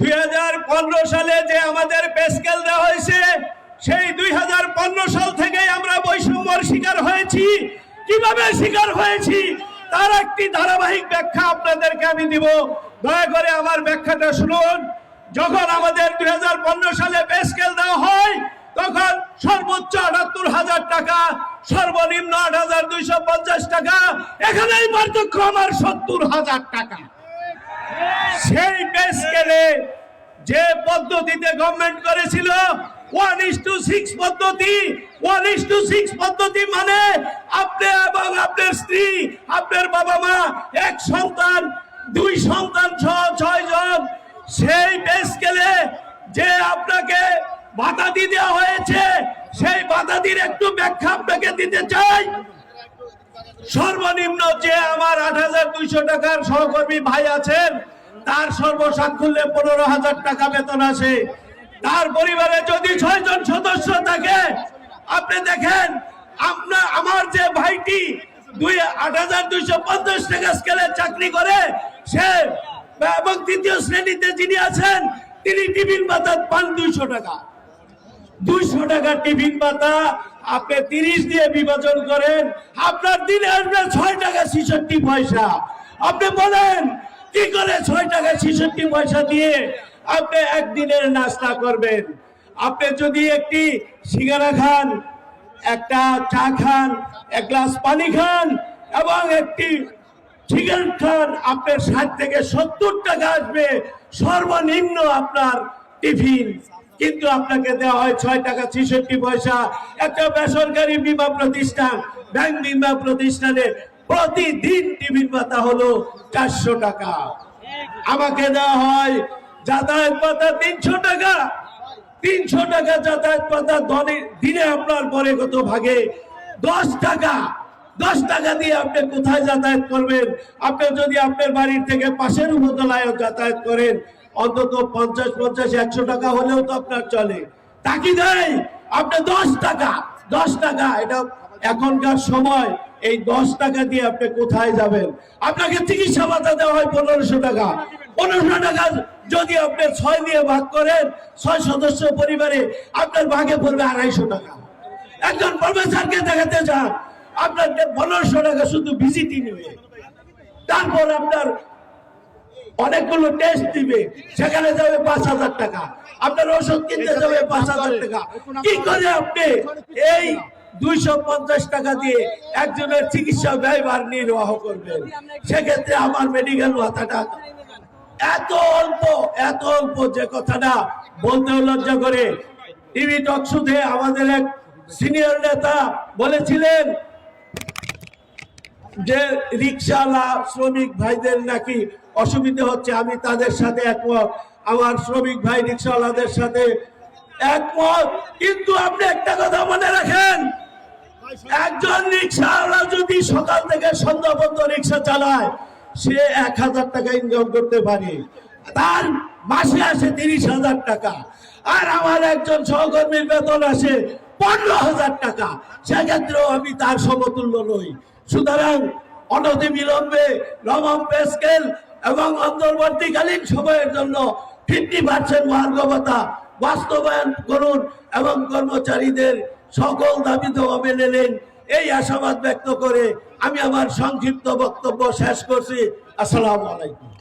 দুই হাজার পনেরো সালে যে আমাদের পেস্কেল দেওয়া হয়েছে, সেই দুই হাজার পনেরো সাল থেকে আমরা বৈষম্যর শিকার হয়েছি। কীভাবে শিকার হয়েছি? তার একটি ধারাবাহিক ব্যাখ্যা আপনাদেরকে আমি দিব। দয়া করে আমার ব্যাখ্যাটা শুনুন। যখন আমাদের দুই হাজার পনেরো সালে পেস্কেল দেওয়া হয়, তখন সর্বোচ্চ আটাত্তর হাজার টাকা, সর্বনিম্ন আট হাজার দুইশো পঞ্চাশ টাকা, এখানেই পার্থক্য আমার সত্তর হাজার টাকা। সেই পে স্কেলে যে পদ্ধতিতে গভর্নমেন্ট করেছিল ওয়ান ইস টু সিক্স পদ্ধতি। ওয়ান ইস টু সিক্স পদ্ধতি মানে আপনি এবং আপনার স্ত্রী, আপনার বাবা মা, এক সন্তান, দুই সন্তান সহ ছয় জন। সেই পে স্কেলে যে আপনাকে বাতাদি দেওয়া হয়েছে, সেই বাতাদির একটু ব্যাখ্যা আপনাকে দিতে চাই। সর্বনিম্ন যে আমার আট হাজার দুইশো টাকার সহকর্মী ভাই আছেন, তার সর্বসাকুল্যে পনেরো হাজার টাকা বেতন আসে তার পরিবারে যদি ছয় জন সদস্য থাকে, আপনি দেখেন আপনার আমার যে ভাইটি দুই, আট হাজার দুইশো পঞ্চাশ টাকা স্কেলে চাকরি করে, সে, এবং তৃতীয় শ্রেণীতে যিনি আছেন, তিনি টিফিন ভাতা পান দুইশো টাকা। দুইশো টাকা টিফিন পাতা আপনি তিরিশ দিয়ে বিভাজন করেন, আপনার দিনে আসবে ছয় টাকা ছিষট্টি পয়সা। আপনি বলেন, কি করে ছয় টাকা ছিষট্টি পয়সা দিয়ে আপনি একদিনের নাস্তা করবেন? আপনি যদি একটি সিঙ্গারা খান, একটা চা খান, এক গ্লাস পানি খান, এবং একটি চিকেন খান আপনার ষাট থেকে সত্তর টাকা আসবে, সর্বনিম্ন আপনার টিফিন। কিন্তু আপনাকে দেওয়া হয় ছয় টাকা ছেষট্টি পয়সা। একটা বেসরকারি বিমা প্রতিষ্ঠান, ব্যাংক বিমা প্রতিষ্ঠানে প্রতিদিন টিফিন পাতা হলো চারশো টাকা। আমাকে দেওয়া হয় যাতায়াত পাতা তিনশো টাকা। তিনশো টাকা যাতায়াত পাতা দিনে আপনার পরে কত ভাগে? দশ টাকা। দশ টাকা দিয়ে আপনি কোথায় যাতায়াত করবেন? আপনি যদি আপনার বাড়ির থেকে পাশের উপতলায় যাতায়াত করেন অন্তত পঞ্চাশ পঞ্চাশ একশো টাকা হলেও তো আপনার চলে। তাকি দেয় আপনি দশ টাকা দশ টাকা, এটা এখনকার সময়, এই দশ টাকা দিয়ে আপনি কোথায় যাবেন? আপনাকে চিকিৎসা ভাতা দেওয়া হয় পনেরোশো টাকা। পনেরোশো টাকা যদি আপনি ছয় দিয়ে ভাগ করেন, ছয় সদস্য পরিবারে আপনার ভাগে পড়বে আড়াইশো টাকা। একজন প্রফেসরকে দেখাতে চান আপনার পনেরোশো টাকা শুধু ভিজিটি নেবে। তারপর আপনার অনেকগুলো টেস্ট দিবে। সেখানে যাবে পাঁচ হাজার টাকা। আপনার ওষুধ কিনতে যাবে পাঁচ হাজার টাকা। কি করে আপনি এই দুইশো পঞ্চাশ টাকা দিয়ে একজনের চিকিৎসা নির্বাহ করবেন? সেক্ষেত্রে আমার মেডিকেল ভাতাটা এত অল্প এত অল্প যে কথাটা করে। টিভি আমাদের এক সিনিয়র নেতা বলেছিলেন যে রিক্সাওয়ালা শ্রমিক ভাইদের নাকি অসুবিধা হচ্ছে, আমি তাদের সাথে একমত। আমার শ্রমিক ভাই রিক্সাওয়ালাদের সাথে একমত। কিন্তু আপনি একটা কথা মনে রাখেন, একজন রিক্সাওয়ালা যদি সকাল থেকে সন্ধ্যা পর্যন্ত রিক্সা চালায়, সে এক হাজার টাকা ইনকাম করতে পারে। তার মাসে আসে তিরিশ হাজার টাকা। আর আমার একজন সহকর্মীর বেতন আসে পনেরো হাজার টাকা। সেক্ষেত্রেও আমি তার সমতুল্য নই। সুতরাং অনতি বিলম্বে নবম পে স্কেল এবং অন্তর্বর্তীকালীন সময়ের জন্য ফিফটি পার্সেন্ট মহার্গবতা বাস্তবায়ন করুন এবং কর্মচারীদের সকল দাবি দেওয়া মেনে নেন। এই আশাবাদ ব্যক্ত করে আমি আমার সংক্ষিপ্ত বক্তব্য শেষ করছি। আসসালামু আলাইকুম।